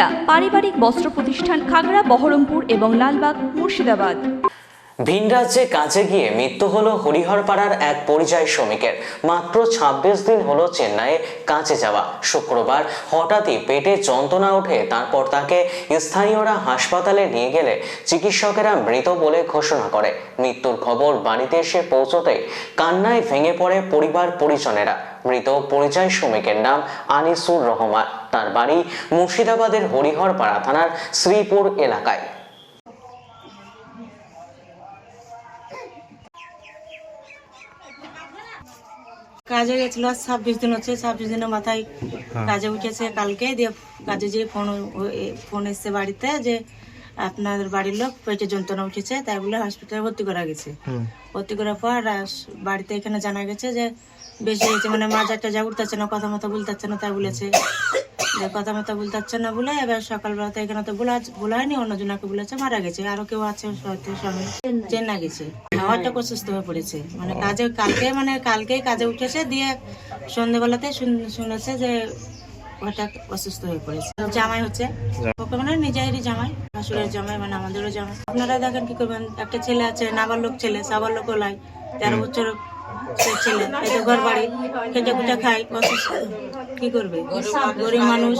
সুনিতা পারিবারিক বস্ত্র প্রতিষ্ঠান খাগড়া, বহরমপুর এবং লালবাগ, মুর্শিদাবাদ। ভিন রাজ্যে কাজে গিয়ে মৃত্যু হলো হরিহরপাড়ার এক পরিযায়ী শ্রমিকের। মাত্র ২৬ দিন হলো চেন্নাইয়ে কাজে যাওয়া। শুক্রবার হঠাৎই পেটে যন্ত্রণা ওঠে, তারপর তাকে স্থানীয়রা হাসপাতালে নিয়ে গেলে চিকিৎসকেরা মৃত বলে ঘোষণা করে। মৃত্যুর খবর বাড়িতে এসে পৌঁছতে কান্নায় ভেঙে পড়ে পরিবার পরিজনেরা মৃত পরিযায়ী শ্রমিকের নাম আনিসুর রহমান। তার বাড়ি মুর্শিদাবাদের হরিহরপাড়া থানার শ্রীপুর এলাকায়। কাজে গেছিল ছাব্বিশ দিন হচ্ছে ছাব্বিশ দিনের মাথায় কাজে উঠেছে কালকে। দিয়ে কাজে যে ফোন ফোন এসছে বাড়িতে যে আপনাদের বাড়ির লোক পেটে যন্ত্রণা উঠেছে তাই বলে হসপিটালে ভর্তি করা গেছে। ভর্তি করার পর বাড়িতে এখানে জানা গেছে যে বেশি হয়েছে মানে মাজারটা যা উঠতেছে না, কথা মতো বলতে না, তাই বলেছে। কথা মতো বলতে না বলে, এবার সকালবেলাতে এখানে তো বলা বলা হয়নি অন্যজনকে বলেছে মারা গেছে, আরও কেউ আছে সবাই চেন্না গেছে। খাওয়াটা অসুস্থ হয়ে পড়েছে। মানে কাজে কালকে মানে কালকেই কাজে উঠেছে, দিয়ে সন্ধ্যেবেলাতে শুন- শুনেছে যে হঠাৎ অসুস্থ হয়ে পড়েছে। জামাই হচ্ছে। ওকে মানে নিজেরই জামাই শাশুড়ের জামাই মানে আমাদেরও জামাই। আপনারা দেখেন কি করবেন? একটা ছেলে আছে, নাবালক ছেলে সাবালক লাই। তেরো বছর সে ছেলে এই ঘর বাড়ি খেটে খুটে খাই কি করবে? গরিব মানুষ।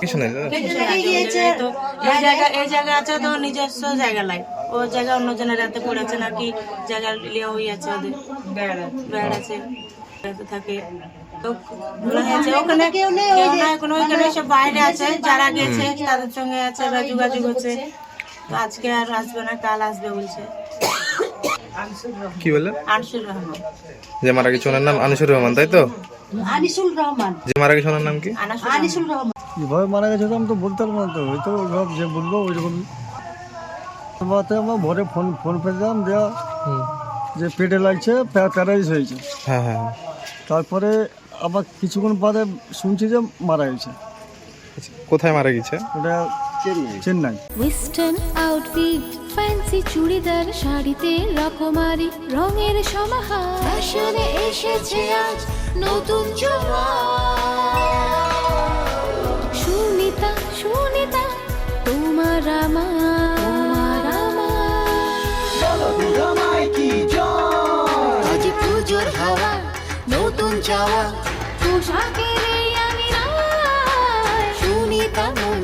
কিছু নেই তো এই জায়গা এই জায়গা আছে তো নিজস্ব জায়গা লাই। ও জায়গা অন্য রাতে পড়েছে নাকি জায়গা লিয়ে ওই আছে ওদের। বেড় থাকে। যারা গেছে তাদের সঙ্গে আছে যোগাযোগ হচ্ছে। আজকে আর আসবে না কাল আসবে বলছে। কি বললেন? আনসুর রহমান। যে মারা গেছে ওনার নাম আনিসুর রহমান তাই তো? আনিসুল রহমান। যে মারা গেছে ওনার নাম কি? আনিসুল রহমান। কীভাবে মারা গেছে তো আমি তো বলতে পারব না তো। ওই তো ওইভাবে যে বলব ওই রকম। তোমাতে আমার ভোরে ফোন ফোন পেলাম দেওয়া যে পেটে লাগছে প্যারালাইজ হয়েছে। হ্যাঁ হ্যাঁ হ্যাঁ। তারপরে আবার কিছুক্ষণ বাদে শুনছি যে মারা গেছে। আচ্ছা, কোথায় মারা গেছে? ওটা Chennai. Western outfit fancy churidar শাড়িতে রকমারি রঙের সমাহার। ফ্যাশনে এসেছে আজ নতুন সুনিতা সুনিতা তোমার আমার। আমার। পুজোর হাওয়া নতুন চাওয়া। পোশাকের